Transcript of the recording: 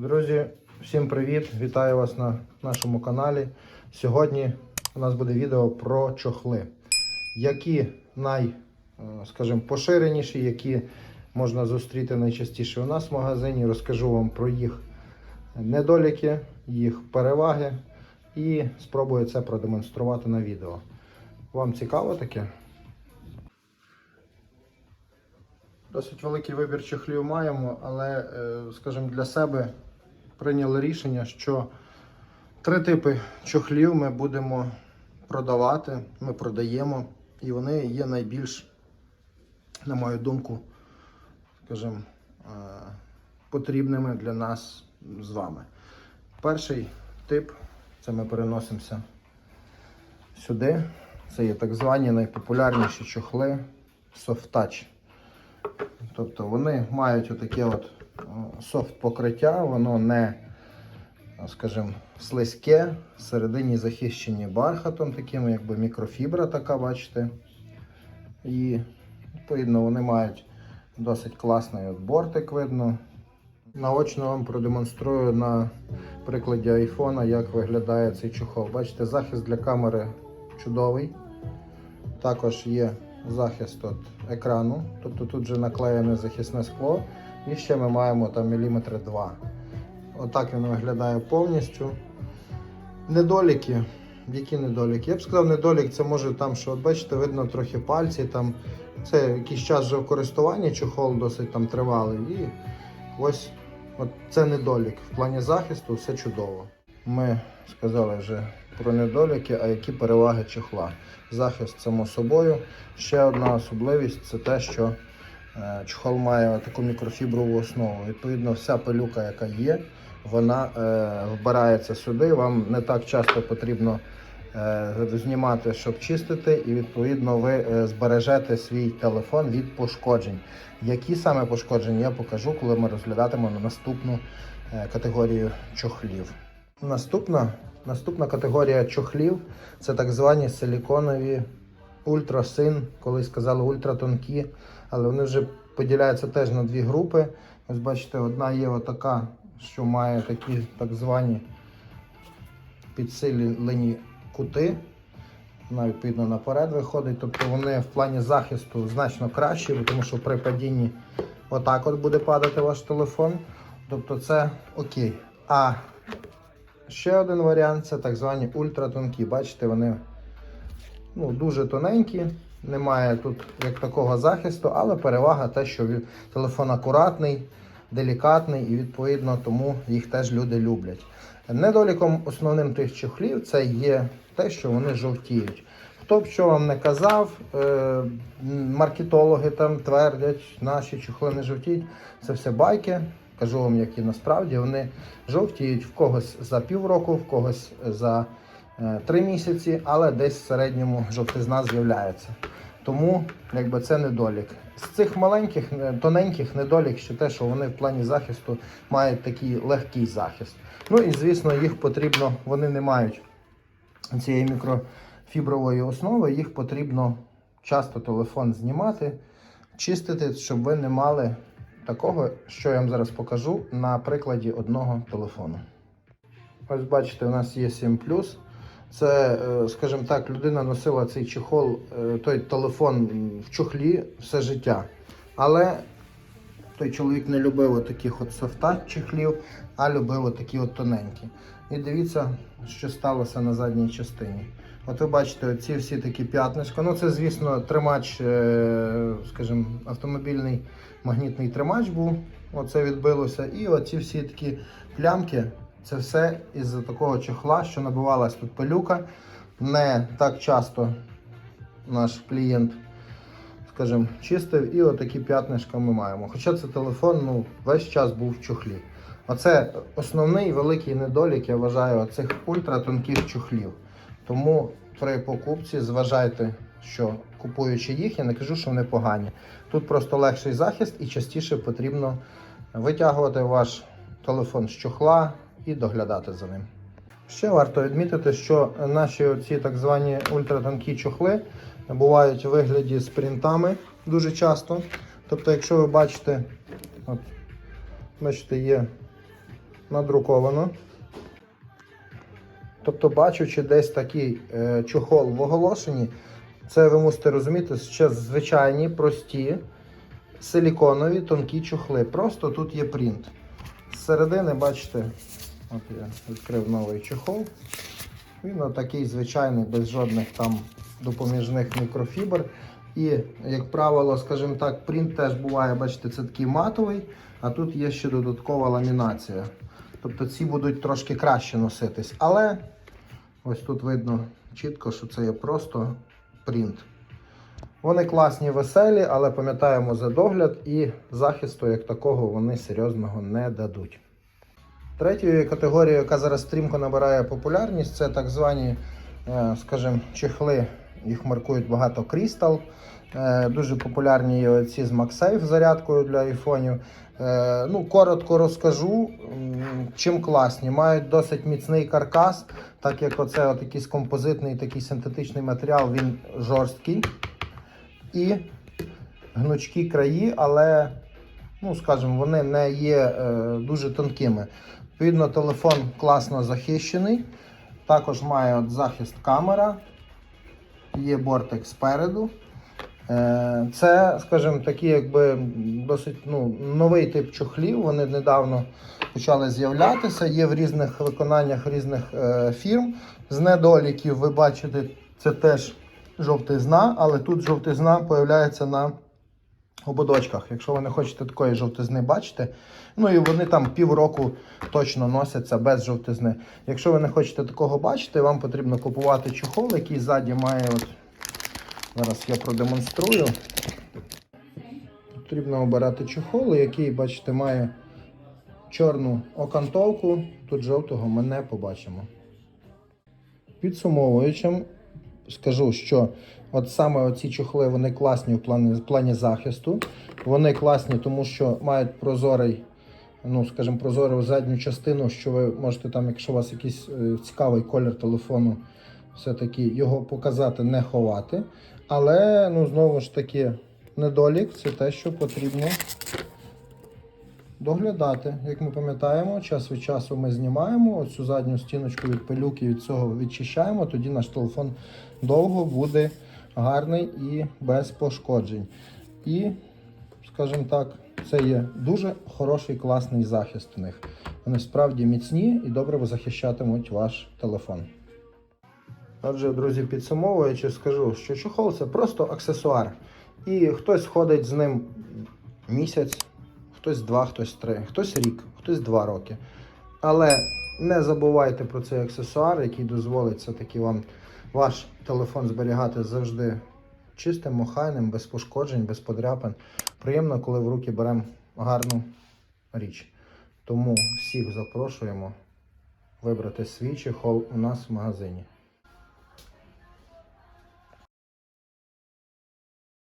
Друзі, всім привіт! Вітаю вас на нашому каналі. Сьогодні у нас буде відео про чохли. Які най, е, скажімо, поширеніші, які можна зустріти найчастіше у нас в магазині. Розкажу вам про їх недоліки, їх переваги і спробую це продемонструвати на відео. Вам цікаво таке? Досить великий вибір чехлів маємо, але, е, скажімо, для себе прийняли рішення, що три типи чохлів ми будемо продавати, ми продаємо, і вони є найбільш, на мою думку, скажімо, е, потрібними для нас з вами. Перший тип це ми переносимося сюди. Це є так звані найпопулярніші чохли Soft Touch. Тобто вони мають отаке от софт покриття, воно не, скажімо, слизьке, всередині захищені бархатом, таким, якби мікрофібра така, бачите. І відповідно вони мають досить класний бортик видно. Наочно вам продемонструю на прикладі айфона, як виглядає цей чохол. Бачите, захист для камери чудовий. Також є захист от екрану, тобто тут вже наклеєне захисне скло. І ще ми маємо там міліметри 2. Отак він виглядає повністю. Недоліки. Які недоліки? Я б сказав, недолік це може там, що от бачите, видно трохи пальці. там Це якийсь час вже в користуванні, чохол досить там тривалий. І ось от це недолік. В плані захисту все чудово. Ми сказали вже про недоліки, а які переваги чохла. Захист, само собою. Ще одна особливість це те, що чохол має таку мікрофіброву основу. Відповідно, вся пилюка, яка є, вона е, вбирається сюди. Вам не так часто потрібно е, знімати, щоб чистити, і відповідно ви е, збережете свій телефон від пошкоджень. Які саме пошкодження я покажу, коли ми розглядатимемо наступну е, категорію чохлів. Наступна, наступна категорія чохлів це так звані силіконові ультрасин, колись сказали ультратонкі, але вони вже поділяються теж на дві групи. Ось бачите, одна є отака, що має такі так звані підсилені кути. Вона відповідно наперед виходить. Тобто вони в плані захисту значно кращі, тому що при падінні отак от буде падати ваш телефон. Тобто це окей. А ще один варіант це так звані ультратонкі. Бачите, вони ну, дуже тоненькі, немає тут як такого захисту, але перевага те, що телефон акуратний, делікатний і відповідно тому їх теж люди люблять. Недоліком основним тих чохлів це є те, що вони жовтіють. Хто б що вам не казав, е, маркетологи там твердять, наші чохли не жовтіють. Це все байки. Кажу вам, які насправді вони жовтіють в когось за півроку, в когось за е, три місяці, але десь в середньому жовтизна з'являється. Тому якби це недолік. З цих маленьких, е, тоненьких недолік ще те, що вони в плані захисту мають такий легкий захист. Ну і звісно, їх потрібно, вони не мають цієї мікрофібрової основи, їх потрібно часто телефон знімати, чистити, щоб ви не мали такого, що я вам зараз покажу на прикладі одного телефону. Ось бачите, у нас є 7 Це, е, скажімо так, людина носила цей чехол, е, той телефон в чохлі все життя. Але той чоловік не любив отаких от софта чехлів, а любив отакі от тоненькі. І дивіться, що сталося на задній частині. От ви бачите, оці всі такі п'ятнишка. Ну, це, звісно, тримач, е, скажімо, автомобільний магнітний тримач був. Оце відбилося. І оці всі такі плямки. Це все із-за такого чохла, що набивалась тут пилюка. Не так часто наш клієнт, скажімо, чистив, і отакі п'ятнишка ми маємо. Хоча це телефон ну, весь час був в чохлі. Оце основний великий недолік, я вважаю, оцих ультратонких чохлів. Тому при покупці зважайте, що купуючи їх, я не кажу, що вони погані. Тут просто легший захист і частіше потрібно витягувати ваш телефон з чохла і доглядати за ним. Ще варто відмітити, що наші оці так звані ультратонкі чохли бувають у вигляді з принтами дуже часто. Тобто, якщо ви бачите, от, бачите, є надруковано. Тобто, бачучи десь такий е, чохол в оголошенні, це ви мусите розуміти, що звичайні, прості, силіконові, тонкі чохли. Просто тут є принт. З середини, бачите, от я відкрив новий чохол. Він такий звичайний, без жодних там допоміжних мікрофібр. І, як правило, скажімо так, принт теж буває, бачите, це такий матовий, а тут є ще додаткова ламінація. Тобто ці будуть трошки краще носитись. Але ось тут видно чітко, що це є просто принт. Вони класні, веселі, але пам'ятаємо за догляд і захисту як такого вони серйозного не дадуть. Третьою категорією, яка зараз стрімко набирає популярність, це так звані, е, скажімо, чехли. Їх маркують багато Crystal. Е, Дуже популярні є ці з MagSafe зарядкою для айфонів. Е, Ну, коротко розкажу, чим класні. Мають досить міцний каркас, так як оце от якийсь композитний такий синтетичний матеріал, він жорсткий. І гнучкі краї, але, ну, скажімо, вони не є е, дуже тонкими. Відповідно, телефон класно захищений. Також має от захист камера, є бортик спереду. Е, Це, скажімо, такі, якби досить ну, новий тип чохлів. Вони недавно почали з'являтися. Є в різних виконаннях різних е, фірм. З недоліків ви бачите, це теж жовтизна, але тут жовтизна появляється на ободочках. Якщо ви не хочете такої жовтизни бачити, ну і вони там півроку точно носяться без жовтизни. Якщо ви не хочете такого бачити, вам потрібно купувати чохол, який ззаді має. От, зараз я продемонструю. Потрібно обирати чохол, який, бачите, має чорну окантовку. Тут жовтого ми не побачимо. Підсумовуючим, скажу, що от саме оці чохли вони класні в плані, в плані захисту. Вони класні, тому що мають прозорий, ну скажімо, прозору задню частину, що ви можете там, якщо у вас якийсь е, цікавий колір телефону, все-таки його показати, не ховати. Але ну, знову ж таки, недолік це те, що потрібно доглядати. Як ми пам'ятаємо, час від часу ми знімаємо оцю задню стіночку від пилюки, від цього відчищаємо, тоді наш телефон довго буде гарний і без пошкоджень. І, скажімо так, це є дуже хороший класний захист у них. Вони справді міцні і добре захищатимуть ваш телефон. Отже, друзі, підсумовуючи, скажу, що чохол це просто аксесуар. І хтось ходить з ним місяць, хтось два, хтось три, хтось рік, хтось два роки. Але не забувайте про цей аксесуар, який дозволить все-таки вам ваш телефон зберігати завжди чистим, охайним, без пошкоджень, без подряпин. Приємно, коли в руки беремо гарну річ. Тому всіх запрошуємо вибрати свій чехол у нас в магазині.